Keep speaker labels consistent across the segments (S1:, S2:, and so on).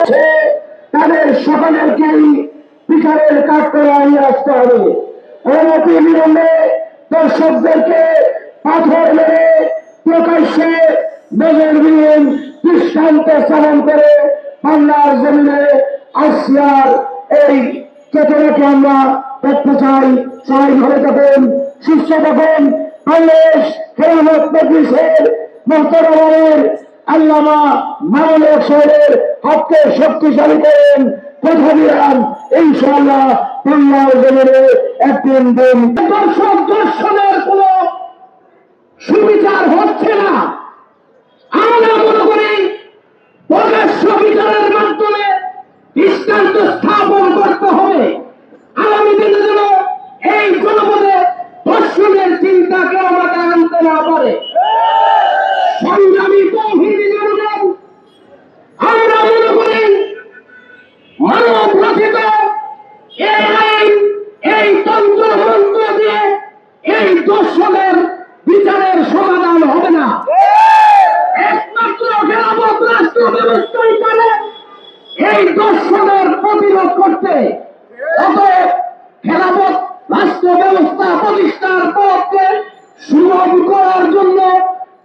S1: তাদের সকলেরকেই বিচারের কাঠ করে নিয়ে আসতে হবে। অনতি বিলম্বে দর্শকদেরকে পাথর মেরে প্রকাশ্যে নজরবিহীন দৃষ্টান্ত স্থাপন করে বাংলার জমিনে আসিয়ার এই চেতনাকে আমরা দেখতে চাই। সবাই ভালো থাকুন, সুস্থ থাকুন। বাংলাদেশ খেলামত মজলিসের মোহতরমের আল্লামা মামুনুল শহরের হাতকে শক্তিশালী করেন। কথা দিলাম, ইনশাআল্লাহ বাংলার জমিনে একদিন দিন দর্শক দর্শনের কোন সুবিচার হচ্ছে না। আমরা মনে করি প্রকাশ্য বিচারের মাধ্যমে দৃষ্টান্ত স্থাপন করতে হবে। আগামী দিনে যেন এই জনপদে দর্শনের চিন্তা কেউ আমাকে আনতে না পারে। একমাত্র রাষ্ট্র এই দর্শনের প্রতিরোধ করতে। অতএব খেলাফত রাষ্ট্র ব্যবস্থা প্রতিষ্ঠার পথকে সুগম করার জন্য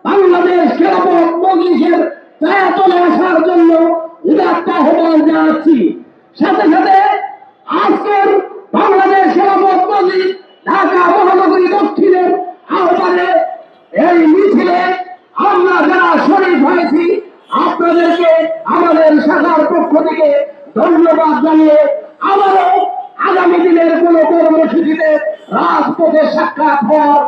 S1: বাংলাদেশ খেলাফত মজলিসের ছায়াতলে আসার জন্য উদাত্ত আহ্বান জানাচ্ছি সাথে সাথে আজকের বাংলাদেশ খেলাফত মজলিস ঢাকা মহানগরী দক্ষিণের আহ্বানে এই মিছিলে আমরা যারা শরীর হয়েছি, আপনাদেরকে আমাদের শাখার পক্ষ থেকে ধন্যবাদ জানিয়ে আবারও আগামী দিনের কোন কর্মসূচিতে রাজপথে সাক্ষাৎ হওয়ার